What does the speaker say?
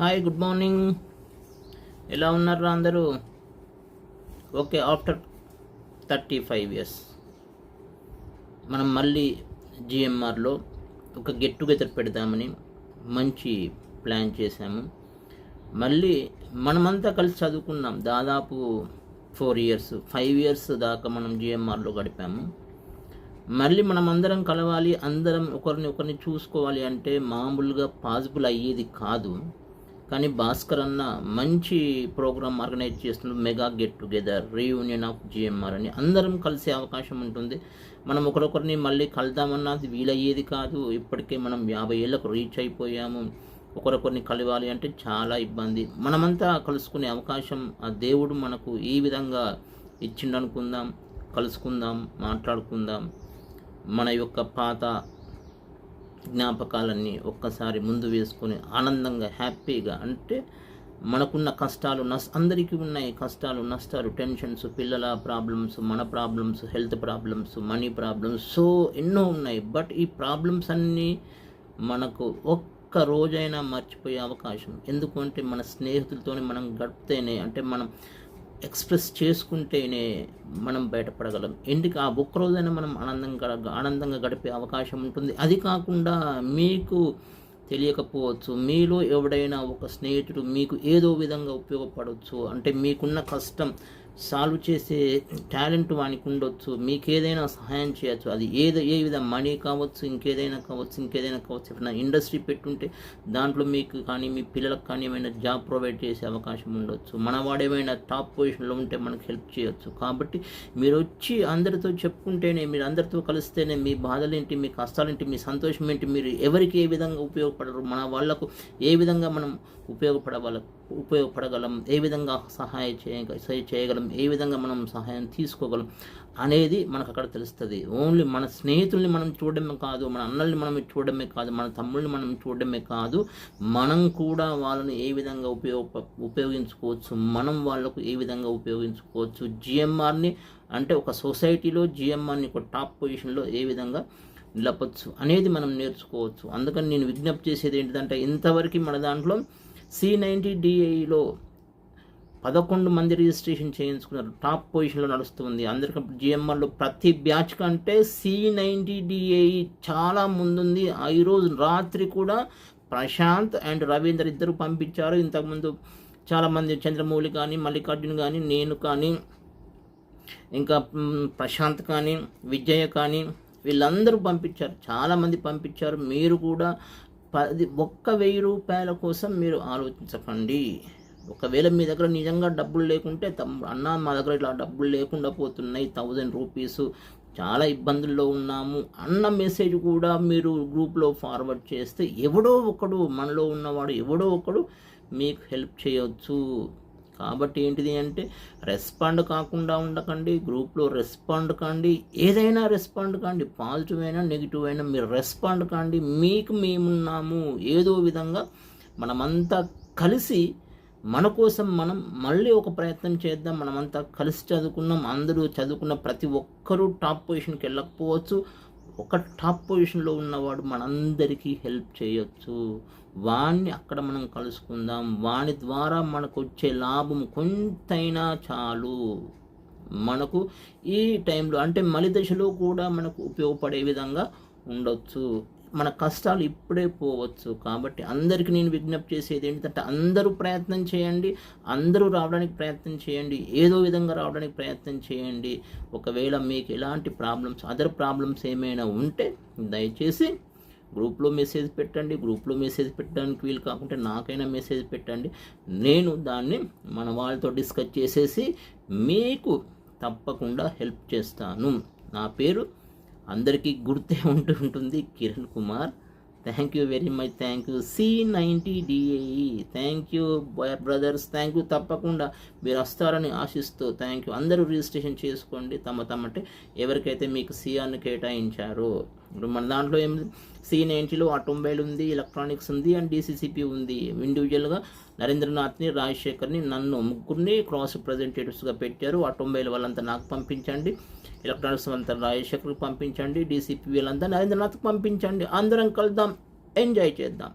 Hi good morning ఎలా ఉన్నారు అందరూ? Okay after thirty five years మనం మళ్ళీ జిఎంఆర్లో ఒక గెట్ టుగెదర్ పెడదామని మంచి ప్లాన్ చేశాము. మళ్ళీ మనమంతా కలిసి చదువుకున్నాం. దాదాపు ఫోర్ ఇయర్స్ ఫైవ్ ఇయర్స్ దాకా మనం జిఎంఆర్లో గడిపాము. మళ్ళీ మనం అందరం కలవాలి అందరం ఒకరిని ఒకరిని చూసుకోవాలి అంటే మామూలుగా పాసిబుల్ అయ్యేది కాదు. కానీ భాస్కర్ అన్న మంచి ప్రోగ్రామ్ ఆర్గనైజ్ చేస్తున్నారు mega get together reunion of GMR అని అందరం కలిసే అవకాశం ఉంటుంది. మనం ఒకరొకరిని మళ్ళీ కలుద్దామన్నది వీలయ్యేది కాదు. ఇప్పటికే మనం యాభై ఏళ్ళకు రీచ్ అయిపోయాము. ఒకరొకరిని కలవాలి అంటే చాలా ఇబ్బంది. మనమంతా కలుసుకునే అవకాశం ఆ దేవుడు మనకు ఈ విధంగా ఇచ్చిండనుకుందాం కలుసుకుందాం మాట్లాడుకుందాం. మన యొక్క పాత జ్ఞాపకాలన్నీ ఒక్కసారి ముందు వేసుకొని ఆనందంగా హ్యాపీగా అంటే మనకున్న కష్టాలు నస్ అందరికీ ఉన్నాయి. కష్టాలు నష్టాలు టెన్షన్స్ పిల్లల ప్రాబ్లమ్స్ మన problems health problems money problems so ఎన్నో ఉన్నాయి. బట్ ఈ ప్రాబ్లమ్స్ అన్నీ మనకు ఒక్క రోజైనా మర్చిపోయే అవకాశం. ఎందుకంటే మన స్నేహితులతోనే మనం గడిపితేనే అంటే మనం ఎక్స్ప్రెస్ చేసుకుంటేనే మనం బయటపడగలం. ఎందుకు? ఆ ఒక్క రోజైనా మనం ఆనందంగా ఆనందంగా గడిపే అవకాశం ఉంటుంది. అది కాకుండా మీకు తెలియకపోవచ్చు మీలో ఎవడైనా ఒక స్నేహితుడు మీకు ఏదో విధంగా ఉపయోగపడవచ్చు అంటే మీకున్న కష్టం సాల్వ్ చేసే టాలెంట్ వానికి ఉండొచ్చు. మీకు ఏదైనా సహాయం చేయొచ్చు. అది ఏదో ఏ విధంగా మనీ కావచ్చు ఇంకేదైనా కావచ్చు ఇంకేదైనా కావచ్చు. ఏమైనా ఇండస్ట్రీ పెట్టుంటే దాంట్లో మీకు కానీ మీ పిల్లలకు కానీ ఏమైనా జాబ్ ప్రొవైడ్ చేసే అవకాశం ఉండొచ్చు. మనవాడు ఏమైనా టాప్ పొజిషన్లో ఉంటే మనకు హెల్ప్ చేయొచ్చు. కాబట్టి మీరు వచ్చి అందరితో చెప్పుకుంటేనే మీరు అందరితో కలిస్తేనే మీ బాధలేంటి మీ కష్టాలేంటి మీ సంతోషం ఏంటి మీరు ఎవరికి ఏ విధంగా ఉపయోగపడరు మన వాళ్ళకు ఏ విధంగా మనం ఉపయోగపడగల ఉపయోగపడగలం ఏ విధంగా సహాయం చేయ చేయగలం ఏ విధంగా మనం సహాయం తీసుకోగలం అనేది మనకు అక్కడ తెలుస్తుంది. ఓన్లీ మన స్నేహితుల్ని మనం చూడడమే కాదు మన అన్నల్ని మనం చూడడమే కాదు మన తమ్ముళ్ళని మనం చూడడమే కాదు మనం కూడా వాళ్ళని ఏ విధంగా ఉపయోగ ఉపయోగించుకోవచ్చు మనం వాళ్ళకు ఏ విధంగా ఉపయోగించుకోవచ్చు జిఎంఆర్ని అంటే ఒక సొసైటీలో జిఎంఆర్ని ఒక టాప్ పొజిషన్లో ఏ విధంగా నిలపచ్చు అనేది మనం నేర్చుకోవచ్చు. అందుకని నేను విజ్ఞప్తి చేసేది ఏంటిదంటే ఇంతవరకు మన దాంట్లో సి నైంటీ డిఐలో పదకొండు మంది రిజిస్ట్రేషన్ చేయించుకున్నారు. టాప్ పొజిషన్లో నడుస్తుంది అందరికీ జిఎంఆర్లో ప్రతి బ్యాచ్ కంటే సి నైంటీ డిఐ చాలా ముందుంది. ఈరోజు రాత్రి కూడా ప్రశాంత్ అండ్ రవీందర్ ఇద్దరు పంపించారు. ఇంతకుముందు చాలామంది చంద్రమౌళి కానీ మల్లికార్జున్ కానీ నేను కానీ ఇంకా ప్రశాంత్ కానీ విజయ కానీ వీళ్ళందరూ పంపించారు. చాలామంది పంపించారు. మీరు కూడా పది ఒక్క వెయ్యి రూపాయల కోసం మీరు ఆలోచించకండి. ఒకవేళ మీ దగ్గర నిజంగా డబ్బులు లేకుంటే తమ్ముడు అన్న మా దగ్గర ఇట్లా డబ్బులు లేకుండా పోతున్నాయి థౌజండ్ రూపీస్ చాలా ఇబ్బందుల్లో ఉన్నాము అన్న మెసేజ్ కూడా మీరు గ్రూప్లో ఫార్వర్డ్ చేస్తే ఎవడో ఒకడు మనలో ఉన్నవాడు ఎవడో ఒకడు మీకు హెల్ప్ చేయవచ్చు కాబట్టి ఏంటిది అంటే రెస్పాండ్ కాకుండా ఉండకండి గ్రూప్లో రెస్పాండ్ కాండి ఏదైనా రెస్పాండ్ కాండి పాజిటివ్ అయినా నెగిటివ్ అయినా మీరు రెస్పాండ్ కాండి మీకు మేమున్నాము. ఏదో విధంగా మనమంతా కలిసి మన కోసం మనం మళ్ళీ ఒక ప్రయత్నం చేద్దాం మనమంతా కలిసి చదువుకున్నాం అందరూ చదువుకున్న ప్రతి ఒక్కరూ టాప్ పొజిషన్కి వెళ్ళకపోవచ్చు. ఒక టాప్ పొజిషన్లో ఉన్నవాడు మనందరికీ హెల్ప్ చేయొచ్చు. వాణ్ణి అక్కడ మనం కలుసుకుందాం. వాని ద్వారా మనకు వచ్చే లాభం కొంతైనా చాలు. మనకు ఈ టైంలో అంటే మలి దశలో కూడా మనకు ఉపయోగపడే విధంగా ఉండొచ్చు. మన కష్టాలు ఇప్పుడే పోవచ్చు. కాబట్టి అందరికీ నేను విజ్ఞప్తి చేసేది ఏంటంటే అందరూ ప్రయత్నం చేయండి అందరూ రావడానికి ప్రయత్నం చేయండి ఏదో విధంగా రావడానికి ప్రయత్నం చేయండి. ఒకవేళ మీకు ఎలాంటి ప్రాబ్లమ్స్ అదర్ ప్రాబ్లమ్స్ ఏమైనా ఉంటే దయచేసి గ్రూప్లో మెసేజ్ పెట్టండి. గ్రూప్లో మెసేజ్ పెట్టడానికి వీలు కాకుంటే నాకైనా మెసేజ్ పెట్టండి. నేను దాన్ని మన వాళ్ళతో డిస్కస్ చేసేసి మీకు తప్పకుండా హెల్ప్ చేస్తాను. నా పేరు అందరికీ గుర్తే ఉంటూ ఉంటుంది. Kiran Kumar thank you very much thank you C ninety DAE thank you brothers thank you తప్పకుండా మీరు వస్తారని ఆశిస్తూ థ్యాంక్ యూ అందరూ రిజిస్ట్రేషన్ చేసుకోండి. తమ తమ అంటే ఎవరికైతే మీకు సిఆర్ని కేటాయించారో. ఇప్పుడు మన దాంట్లో ఏం సి నైంటీలో ఆటోమొబైల్ ఉంది ఎలక్ట్రానిక్స్ ఉంది అండ్ డీసీసీపీ ఉంది. ఇండివిజువల్గా నరేంద్రనాథ్ని రాజశేఖర్ని నన్ను ముగ్గురిని క్రాస్ రిప్రజెంటేటివ్స్గా పెట్టారు. ఆటోమొబైల్ వాళ్ళంతా నాకు పంపించండి. ఎలక్ట్రానిక్స్ అంతా రాజశేఖర్కి పంపించండి డీసీపీ వాళ్ళంతా నరేంద్రనాథ్కి పంపించండి. అందరం కలుద్దాం. ఎంజాయ్ చేద్దాం.